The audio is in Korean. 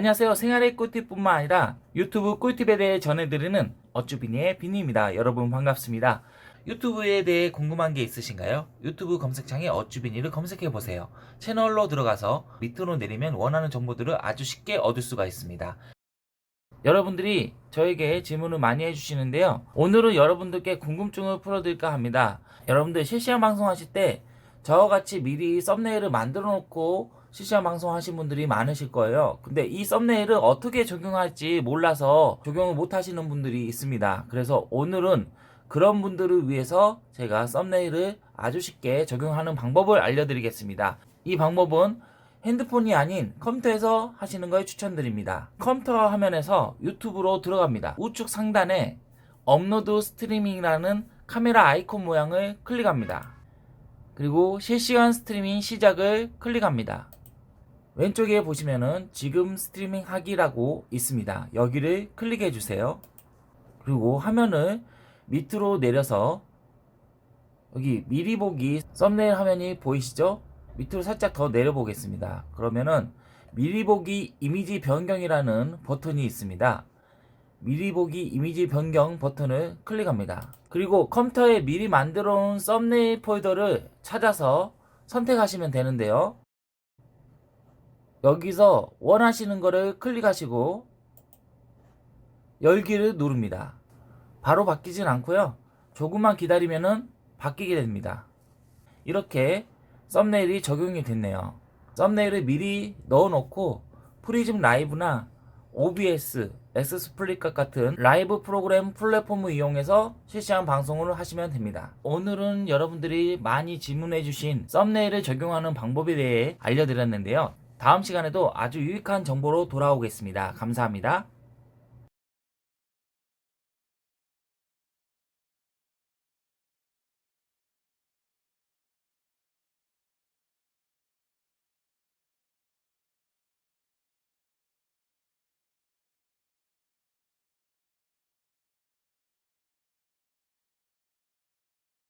안녕하세요. 생활의 꿀팁뿐만 아니라 유튜브 꿀팁에 대해 전해드리는 어쭈비니의 비니입니다. 여러분 반갑습니다. 유튜브에 대해 궁금한 게 있으신가요? 유튜브 검색창에 어쭈비니를 검색해 보세요. 채널로 들어가서 밑으로 내리면 원하는 정보들을 아주 쉽게 얻을 수가 있습니다. 여러분들이 저에게 질문을 많이 해주시는데요. 오늘은 여러분들께 궁금증을 풀어드릴까 합니다. 여러분들 실시간 방송하실 때 저와 같이 미리 썸네일을 만들어 놓고 실시간 방송 하신 분들이 많으실 거예요. 근데 이 썸네일을 어떻게 적용할지 몰라서 적용을 못 하시는 분들이 있습니다. 그래서 오늘은 그런 분들을 위해서 제가 썸네일을 아주 쉽게 적용하는 방법을 알려드리겠습니다. 이 방법은 핸드폰이 아닌 컴퓨터에서 하시는 걸 추천드립니다. 컴퓨터 화면에서 유튜브로 들어갑니다. 우측 상단에 업로드 스트리밍이라는 카메라 아이콘 모양을 클릭합니다. 그리고 실시간 스트리밍 시작을 클릭합니다. 왼쪽에 보시면은 지금 스트리밍 하기라고 있습니다. 여기를 클릭해 주세요. 그리고 화면을 밑으로 내려서 여기 미리 보기 썸네일 화면이 보이시죠? 밑으로 살짝 더 내려 보겠습니다. 그러면은 미리 보기 이미지 변경이라는 버튼이 있습니다. 미리 보기 이미지 변경 버튼을 클릭합니다. 그리고 컴퓨터에 미리 만들어 놓은 썸네일 폴더를 찾아서 선택하시면 되는데요. 여기서 원하시는 거를 클릭하시고 열기를 누릅니다. 바로 바뀌진 않고요. 조금만 기다리면은 바뀌게 됩니다. 이렇게 썸네일이 적용이 됐네요. 썸네일을 미리 넣어놓고 프리즘 라이브나 OBS, 엑스플리컷 같은 라이브 프로그램 플랫폼을 이용해서 실시간 방송을 하시면 됩니다. 오늘은 여러분들이 많이 질문해주신 썸네일을 적용하는 방법에 대해 알려드렸는데요. 다음 시간에도 아주 유익한 정보로 돌아오겠습니다. 감사합니다.